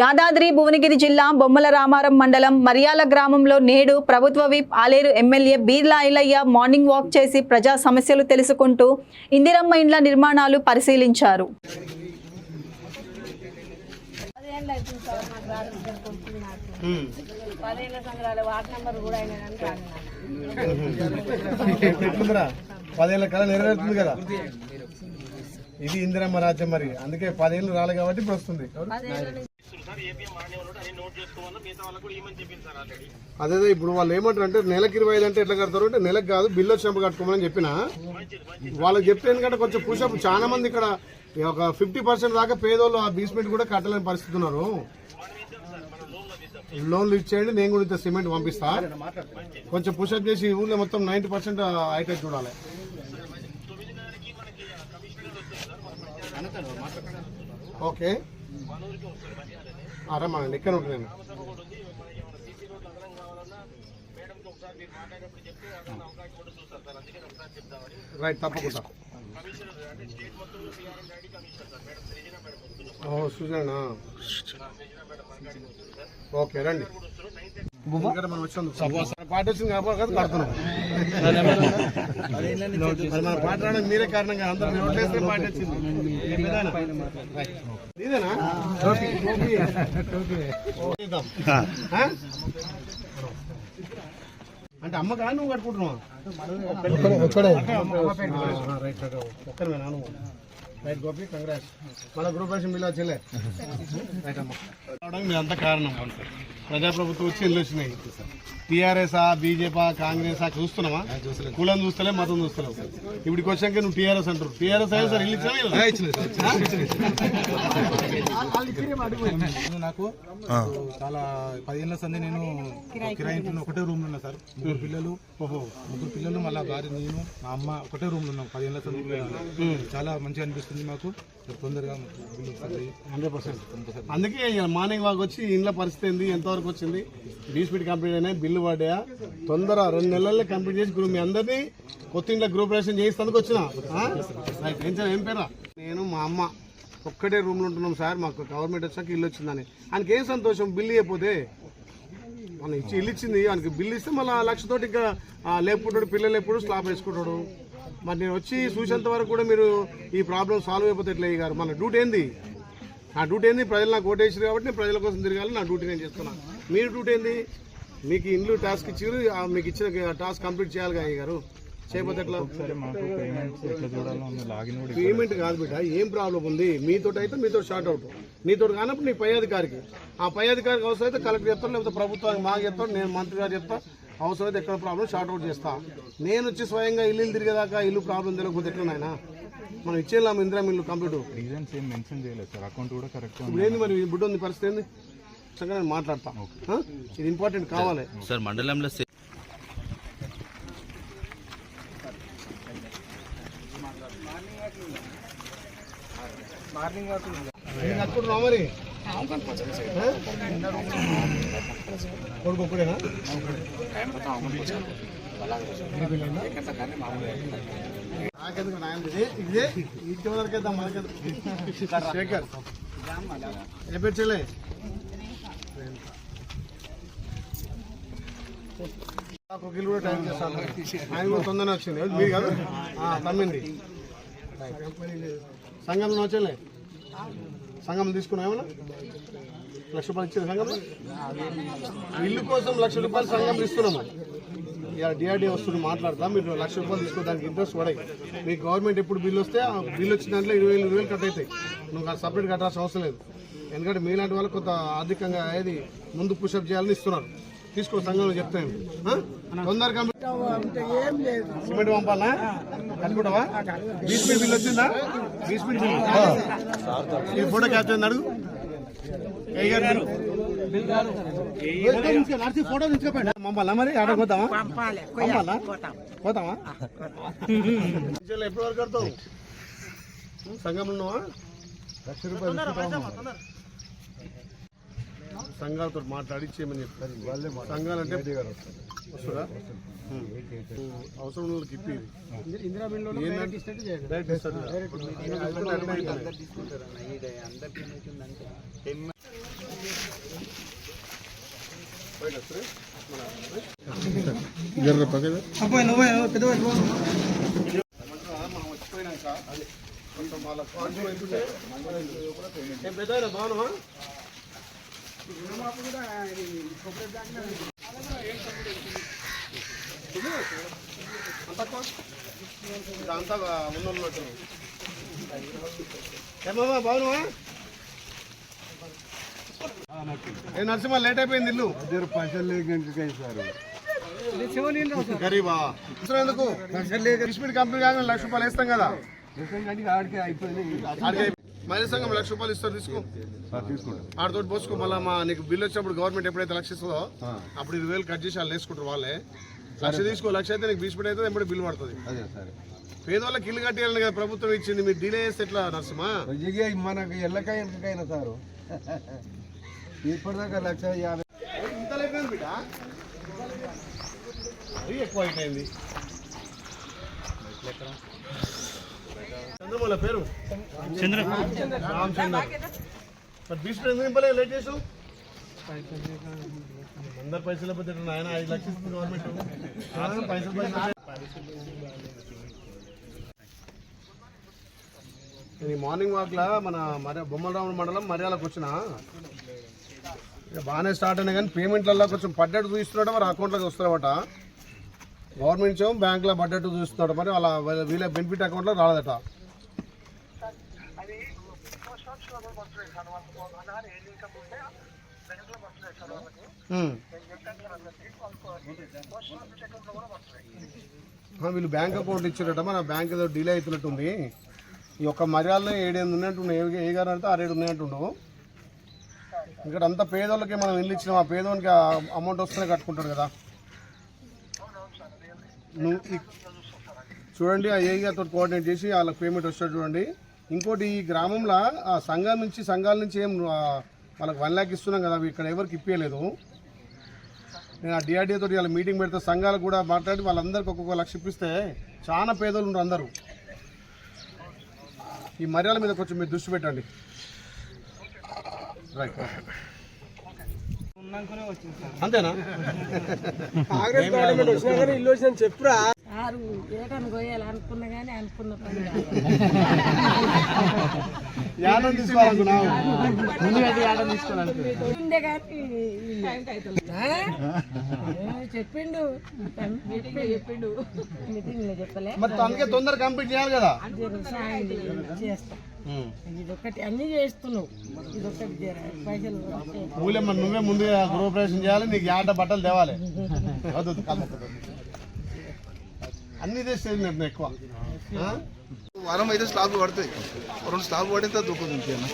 యాదాద్రి భువనగిరి జిల్లా బొమ్మల రామారం మండలం మరియాల గ్రామంలో నేడు ప్రభుత్వ whip Aleru MLA Beerla Ailaiah morning walk చేసి ప్రజా సమస్యలు తెలుసుకుంటూ ఇందిరమ్మ ఇండ్ల నిర్మాణాలు పరిశీలించారు. పదేళ్ళ కళ నెరవేరుతుంది కదా. ఇది ఇందిరమ్మ రాజ్యం మరి. అందుకే పదేళ్ళు రాలే కాబట్టి ఇప్పుడు వస్తుంది. అదే ఇప్పుడు వాళ్ళు ఏమంటారు అంటే నెలకి ఇరవై ఐదు అంటే ఎట్లా కడతారు అంటే నెలకు కాదు బిల్లు వచ్చినప్పుడు కట్టుకోమని చెప్పిన. వాళ్ళకి చెప్తే ఎందుకంటే కొంచెం పుషప్ చాలా మంది ఇక్కడ ఒక ఫిఫ్టీ పర్సెంట్ దాకా పేదోళ్ళు ఆ బీస్మెంట్ కూడా కట్టలేని పరిస్థితి ఉన్నారు. లోన్లు ఇచ్చేయండి నేను కూడా ఇంత సిమెంట్ పంపిస్తా. కొంచెం పుషప్ చేసి ఊళ్ళో మొత్తం నైన్టీ పర్సెంట్ అయితే చూడాలి. ఓకే. ఆ, రమ్మానండి ఇక్కడ ఉంటాను నేను రైట్ తప్పకుండా. ఓ సుజనా. ఓకే రండి. మనం వచ్చింది కాబట్టి కడుతున్నాం. మరి మన పాట రావడానికి మీరే కారణం కదా అందరూ ఓట్లేస్తే పాట వచ్చింది. ఇదేనా? అంటే అమ్మ కానీ నువ్వు కట్టుకుంటున్నావా? రైట్ గోపి. కంగ్రాట్స్ మళ్ళీ గ్రూప్ రేషన్ బిల్ వచ్చేలే రైట్ అమ్మ. రావడానికి మీ అంతా కారణం. ప్రజాప్రభుత్వం వచ్చి ఇల్లు వచ్చినాయి. టీఆర్ఎస్ ఆ బీజేపీ కాంగ్రెస్ ఆ చూస్తున్నావా కులం చూస్తలే మతం చూస్తలేవు ఇప్పటికి వచ్చాక నువ్వు టీఆర్ఎస్ అంటారు టీఆర్ఎస్ అయ్యా సార్ ఇల్లు నేను నాకు చాలా పదిహేనుల సంది నేను కిరాయి ఇంట్లో ఒకటే రూమ్ ఉన్నా సార్. ముగ్గురు పిల్లలు ఓహో. ముగ్గురు పిల్లలు మళ్ళీ భార్య నేను మా అమ్మ ఒకటే రూమ్ ఉన్నాం పదిహేనుల సంది చాలా మంచిగా అనిపిస్తుంది మాకు. తొందరగా. హండ్రెడ్ పర్సెంట్ అందుకే మార్నింగ్ వాక్ వచ్చి ఇంట్లో పరిస్థితి ఏంది? ఎంతవరకు వచ్చింది? బీస్పీట్ కంప్లీట్ అయినాయి బిల్లు పడ్డాయా తొందర రెండు నెలల్లో కంప్లీట్ చేసి గ్రూప్ మీ అందరినీ కొత్త ఇంట్లో గ్రూప్ రేషన్ చేయిస్తానికి వచ్చిన? ఏం పేరా నేను మా అమ్మ ఒక్కటే రూమ్లో ఉంటున్నాం సార్ మాకు గవర్నమెంట్ వచ్చాక ఇల్లు వచ్చిందని. ఆయనకి ఏం సంతోషం? బిల్లు అయిపోతే మనం ఇచ్చి ఇల్లు ఇచ్చింది ఆయనకి బిల్లు ఇస్తే మళ్ళీ ఆ లక్షతోటి ఇంకా ఆ, లేపుకుంటాడు పిల్లలు ఎప్పుడు స్లాబ్ వేసుకుంటాడు. మరి నేను వచ్చి చూసేంత వరకు కూడా మీరు ఈ ప్రాబ్లం సాల్వ్ అయిపోతే ఎట్లా గారు మన డ్యూటీ ఏంది? నా డ్యూటీ ఏంది? ప్రజలు నాకు ఓటేసారు కాబట్టి నేను ప్రజల కోసం తిరగాలి నా డ్యూటీ నేను చేస్తున్నా. మీరు డ్యూటీ ఏంది? మీకు ఇండ్లు టాస్క్ ఇచ్చారు మీకు ఇచ్చిన టాస్క్ కంప్లీట్ చేయాలి కదా గారు. పేమెంట్ కాదు బిడ్డ ఏం ప్రాబ్లం ఉంది? మీతో అయితే మీతో షార్ట్ అవుట్ నీతో కానప్పుడు నీ పై అధికారికి. ఆ పై అధికారికి అవసరం అయితే కలెక్టర్ చెప్తాను లేకపోతే ప్రభుత్వానికి మాకు చెప్తాను నేను మంత్రి గారు చెప్తా. అవసరం అయితే ఎక్కడ ప్రాబ్లం షార్ట్ అవుట్ చేస్తా. నేను వచ్చి స్వయంగా ఇల్లు తిరిగేదాకా ఇల్లు ప్రాబ్లం తెలియకపోతే ఎట్లా నాయనా? మనం ఇచ్చేలాం ఇందిరా ఇల్లు కంప్లీట్ రీజన్స్ ఏం మెన్షన్ చేయలేదు సార్ అకౌంట్ కూడా కరెక్ట్ ఏంది మరి? బుడ్డ ఉంది పరిస్థితి ఏంది? చక్కగా నేను మాట్లాడతా ఆ? ఇది ఇంపార్టెంట్ కావాలి. సార్ మండలంలో నేను కట్టుకుంటున్నావా మరి. నాకెందుకు నాయన ఇదే? ఇంటి మనకెందుకు శేఖర్ ఏ ఒక కూడా టైం చేస్తాను. ఆయన కూడా తొందరనే వచ్చింది. మీరు కాదు? తమ్మింది. సంఘంలో వచ్చేలే. సంఘం తీసుకున్నా ఏమన్నా? లక్ష రూపాయలు ఇచ్చింది సంఘం? ఇల్లు కోసం లక్ష రూపాయలు సంఘం ఇస్తున్నాము ఇక డిఆర్డీ వస్తుంది మాట్లాడతాం. మీరు లక్ష రూపాయలు తీసుకోవడానికి ఇంట్రెస్ట్ పడాయి. మీకు గవర్నమెంట్ ఎప్పుడు బిల్లు వస్తే ఆ బిల్లు వచ్చిన దాంట్లో ఇరవై వేలు ఇరవై వేలు కట్ అవుతాయి. నువ్వు సపరేట్ కట్టాల్సిన అవసరం లేదు. ఎందుకంటే మీలాంటి వాళ్ళు కొంత ఆర్థికంగా ఏది ముందు పుషప్ చేయాలని ఇస్తున్నారు. తీసుకో సంఘంలో చెప్తాను? తొందరగా సిమెంట్ పంపాలా? కనుకుంటావా బీస్పీడ్ బిల్ వచ్చిందా? బీస్పీడ్ బిల్ ఈ ఫోటో క్యాప్చర్ అడుగు. ఫోటో పంపాలా మరి? ఆడ పోతావా? పంపాలా పోతావా? ఎప్పటి వరకు కడతావు? సంఘంలో ఉన్నావా? లక్ష రూపాయలు? సంఘాలతో మాట్లాడి ఇచ్చేయమని చెప్తారు సంఘాలంటే వస్తుందా ఉం. అవసరం వాళ్ళకి ఇప్పి డైరెక్ట్ ఇస్తారు కదా. మనం వచ్చిపోయినాక కొంచెం వాళ్ళ కాన్ఫిడెన్స్ అంతా ఉన్నట్టు ఏమమ్మా బాగున్నావా ఏ నరసింహ లేట్ అయిపోయింది ఇల్లు. పైసలు లేక సార్? గరీబా? ఎందుకు? కంపెనీ కాగానే లక్ష రూపాయలు వేస్తాం కదా. ఆడికి అయిపోయింది ఆడికి మహిళా సంఘం లక్ష రూపాయలు ఇస్తారు తీసుకో. ఆడతో పోసుకో మళ్ళీ మా నీకు బిల్ వచ్చినప్పుడు గవర్నమెంట్ ఎప్పుడైతే లక్ష ఇస్తుందో అప్పుడు ఇరవై వేలు కట్ చేసి వాళ్ళు వేసుకుంటారు వాళ్ళే. లక్ష తీసుకో లక్ష అయితే నీకు బీస్పీడ్ అయితే ఎప్పుడు బిల్ పడుతుంది. పేదవాళ్ళకి ఇల్లు కట్టేయాలని కదా ప్రభుత్వం ఇచ్చింది మీరు డిలే చేస్తే ఎట్లా నరసింహ? మనకు ఎల్లకాయ ఎంతకైనా సారు. ఇప్పటిదాకా లక్ష యాభై ఇంత లేకపోయింది బిడ్డ. ఎక్కువ అయిపోయింది. చంద్రమూల పేరు? చంద్ర. రామచంద్ర. మరి బీస్పీడ్ ఎందుకు నింపలే లేట్ చేసావు అందరు పైసలు పోతే ఆయన ఐదు లక్షలు ఇస్తుంది గవర్నమెంట్ పైసలు పైసలు ఈ మార్నింగ్ వాక్లా మన మరి బొమ్మలరాముడు మండలం మర్యాలకు వచ్చిన. ఇక బాగానే స్టార్ట్ అయినా కానీ పేమెంట్లలో కొంచెం పడ్డట్టు చూస్తున్నాడు మరి అకౌంట్లోకి వస్తారట గవర్నమెంట్ ఏమో బ్యాంక్లో పడ్డట్టు చూస్తున్నాడు మరి అలా వీళ్ళ- వీళ్ళ బెనిఫిట్ అకౌంట్లో రాలేదట. ఆ, వీళ్ళు బ్యాంక్ అకౌంట్ ఇచ్చారట మన బ్యాంక్ ఏదో డిలే అవుతున్నట్టుంది. ఈ ఒక్క మర్యాదలో ఏడెనిమిది ఉన్నట్టుండే ఏ ఏ గారు అంటే ఆరేడు ఉన్నాయంటుండు ఇక్కడ అంతా పేదోళ్ళకి మనం ఇల్లు ఇచ్చినాం ఆ పేదోనికి అమౌంట్ వస్తేనే కట్టుకుంటాడు కదా. నువ్వు చూడండి ఆ ఏఈ గారితో కోఆర్డినేట్ చేసి వాళ్ళకి పేమెంట్ వస్తాడు చూడండి. ఇంకోటి ఈ గ్రామంలో ఆ సంఘం నుంచి సంఘాల నుంచి ఏం వాళ్ళకి వన్ ల్యాక్ ఇస్తున్నాం కదా అవి ఇక్కడ ఎవరికి ఇప్పించలేదు నేను ఆ డిఆర్డీఏ తోటి వాళ్ళ మీటింగ్ పెడితే సంఘాలు కూడా మాట్లాడి వాళ్ళందరికీ ఒక్కొక్క లక్ష ఇప్పిస్తే చాలా పేదోళ్ళు ఉన్నారు అందరూ. ఈ మర్యాద మీద కొంచెం మీరు దృష్టి పెట్టండి. రైట్ అంతేనా? ఆరు ఏటను కొయ్యాలనుకున్నా కానీ అనుకున్న పని కాదు. యానం తీసుకోవాలనుకున్నావు ఉందే కానీ ఆ? ఏ, చెప్పిండు. చెప్పిండు చెప్పలే. మరి అందుకే తొందర కంప్లీట్ చేయాలి కదా? చేస్తా. ఇదొక్కటి అన్ని చేస్తున్నావు. ఇదొక్కటి పైసలు. ఊళ్ళో నువ్వే ముందుగా గృహప్రవేశం చేయాలి నీకు ఆట బట్టలు తేవాలి. అన్ని తెచ్చేది నేను ఎక్కువ? వారం అయితే స్లాబ్ పడతాయి. రెండు స్లాబ్ పడితే మధ్యాహ్నం